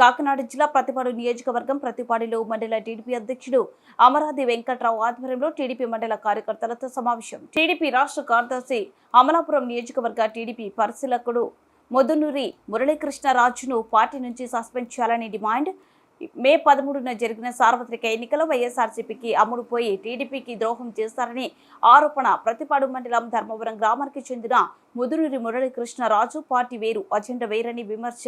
కాకినాడ జిల్లా ప్రతిపాడు నియోజకవర్గం ప్రతిపాడిలో మండల టీడీపీ అధ్యక్షుడు అమరాది వెంకట్రావు ఆధ్వర్యంలో టీడీపీ మండల కార్యకర్తలతో సమావేశం. టీడీపీ రాష్ట్ర కార్యదర్శి అమలాపురం నియోజకవర్గ టీడీపీ పరిశీలకుడు ముదునూరి మురళీకృష్ణరాజును పార్టీ నుంచి సస్పెండ్ చేయాలని డిమాండ్. మే పదమూడున జరిగిన సార్వత్రిక ఎన్నికలో వైఎస్ఆర్సీపీకి అమ్ముడుపోయి టీడీపీకి ద్రోహం చేస్తారని ఆరోపణ. ప్రతిపాడు మండలం ధర్మవరం గ్రామానికి చెందిన ముదునూరి మురళీకృష్ణరాజు పార్టీ వేరు అజెండా వేరని విమర్శ.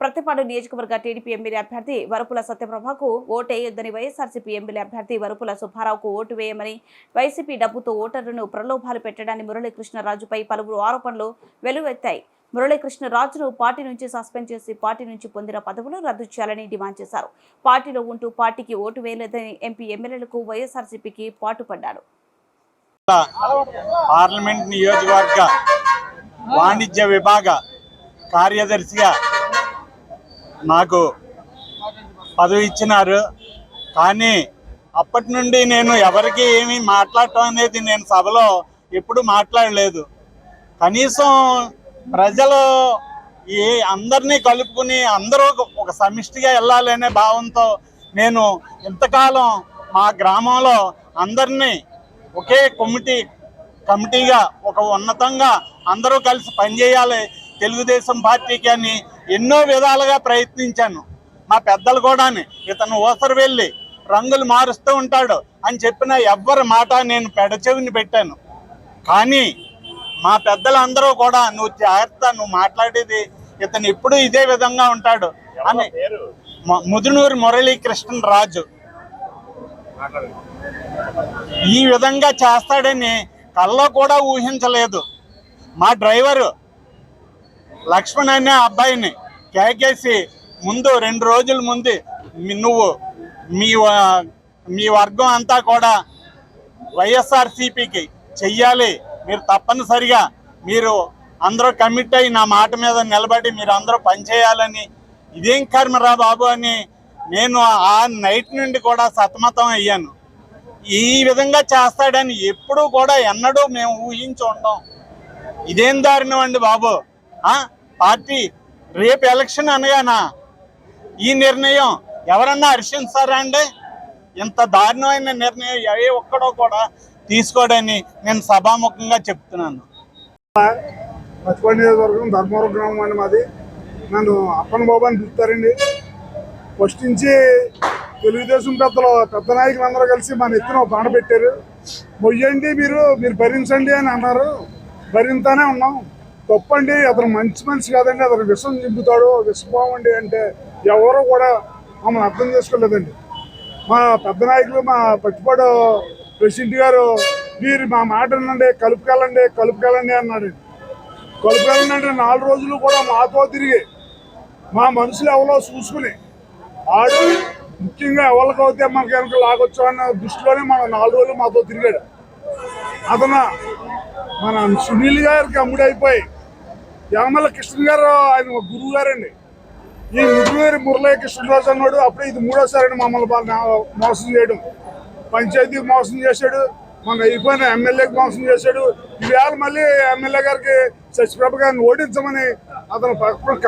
ప్రతిపాడు నియోజకవర్గ టీడీపీ ఎమ్మెల్యే అభ్యర్థి వరపుల సత్యప్రభకు ఓటేయొద్దని వైఎస్ఆర్సీపీ ఎమ్మెల్యే అభ్యర్థి వరపుల సుబ్బారావుకు ఓటు వేయమని వైసీపీ డబ్బుతో ఓటర్లను ప్రలోభాలు పెట్టడాన్ని మురళీకృష్ణరాజుపై పలువురు ఆరోపణలు వెలువెత్తాయి. మురళీకృష్ణరాజును పార్టీ నుంచి సస్పెండ్ చేసి పార్టీ నుంచి పొందిన పదవులు రద్దు చేయాలని డిమాండ్ చేశారు. పార్టీలో ఉంటూ పార్టీకి ఓటు వేయలేదని ఎంపీ ఎమ్మెల్యేలకు వైఎస్ఆర్సీపీకి పాటుపడ్డాడు. పార్లమెంట్ నియోజకవర్గ వాణిజ్య విభాగ కార్యదర్శిగా నాకు పదవి ఇచ్చినారు. కానీ అప్పటి నుండి నేను ఎవరికి ఏమీ మాట్లాడటం అనేది నేను సభలో ఎప్పుడు మాట్లాడలేదు. కనీసం ప్రజలు ఏ అందరినీ కలుపుకుని అందరూ ఒక- ఒక సమిష్టిగా వెళ్ళాలనే భావంతో నేను ఇంతకాలం మా గ్రామంలో అందరినీ ఒకే కమిటీ కమిటీగా ఒక ఉన్నతంగా అందరూ కలిసి పనిచేయాలి. తెలుగుదేశం పార్టీకి అని ఎన్నో విధాలుగా ప్రయత్నించాను. మా పెద్దలు కూడా ఇతను ఓసరు వెళ్ళి రంగులు మారుస్తూ ఉంటాడు అని చెప్పిన ఎవ్వరి మాట నేను పెడచెవిని పెట్టాను. కానీ మా పెద్దలందరూ కూడా నువ్వు జాగ్రత్త నువ్వు మాట్లాడేది ఇతను ఎప్పుడు ఇదే విధంగా ఉంటాడు అని ముదునూరు మురళీకృష్ణ రాజు. ఈ విధంగా చేస్తాడని కల్లో కూడా ఊహించలేదు. మా డ్రైవరు లక్ష్మణ్ అనే అబ్బాయిని కేకేసి ముందు రెండు రోజుల ముందు నువ్వు మీ వ- మీ వర్గం అంతా కూడా వైఎస్ఆర్సీపీకి చెయ్యాలి. మీరు తప్పనిసరిగా మీరు అందరూ కమిట్ అయ్యి నా మాట మీద నిలబడి మీరు అందరూ పనిచేయాలని ఇదేం కర్మరా బాబు అని నేను ఆ నైట్ నుండి కూడా సతమతం అయ్యాను. ఈ విధంగా చేస్తాడని ఎప్పుడూ కూడా ఎన్నడూ మేము ఊహించి ఉండం. ఇదేం దారుణం అండి బాబు? ఆ? పార్టీ రేపు ఎలక్షన్ అనగానా? ఈ నిర్ణయం ఎవరన్నా హర్షించారా అండి? ఇంత దారుణమైన నిర్ణయం ఏ ఒక్కడో కూడా తీసుకోడని నేను సభాముఖంగా చెప్తున్నాను. పచ్చిపండి నియోజకవర్గం ధర్మవరం గ్రామం అండి మాది. నన్ను అప్పన బాబు అని పిలుస్తారండి. ఫస్ట్ నుంచి తెలుగుదేశం పెద్దలు పెద్ద నాయకులు అందరూ కలిసి మన ఎత్తున ఒక బాణ పెట్టారు. మొయ్యండి మీరు మీరు భరించండి అని అన్నారు. భరింతానే ఉన్నాం. తప్పండి అతను మంచి మనిషి కాదండి అతను విషం చింపుతాడు విషపోవండి అంటే ఎవరు కూడా మమ్మల్ని అర్థం చేసుకోలేదండి. మా పెద్ద నాయకులు మా పచ్చిపాడు ప్రెసిడెంట్ గారు మీరు మా మాట వినండి కలుపుకెళ్ళండి కలుపుకెళ్ళండి అన్నాడు కలుపుకెళ్ళండి అంటే నాలుగు రోజులు కూడా మాతో తిరిగి మా మనుషులు ఎవరో చూసుకుని ఆడు ముఖ్యంగా ఎవరికి అవుతే మనకి వెనక లాగొచ్చు అన్న దృష్టిలోనే మన నాలుగు రోజులు మాతో తిరిగాడు. అతను మన సునీల్ గారికి అమ్ముడైపోయి యామల కృష్ణ గారు ఆయన ఒక గురువు గారండి. ఈ ముగ్గురు మురళీ కృష్ణరాజు అన్నాడు అప్పుడే ఇది మూడోసారి మమ్మల్ని మోసం చేయడం. పంచాయతీకి మోసం చేశాడు మన అయిపోయిన ఎమ్మెల్యేకి మోసం చేశాడు. ఈవేళ మళ్ళీ ఎమ్మెల్యే గారికి సత్యప్రభ గారిని ఓడించమని అతను పక్కన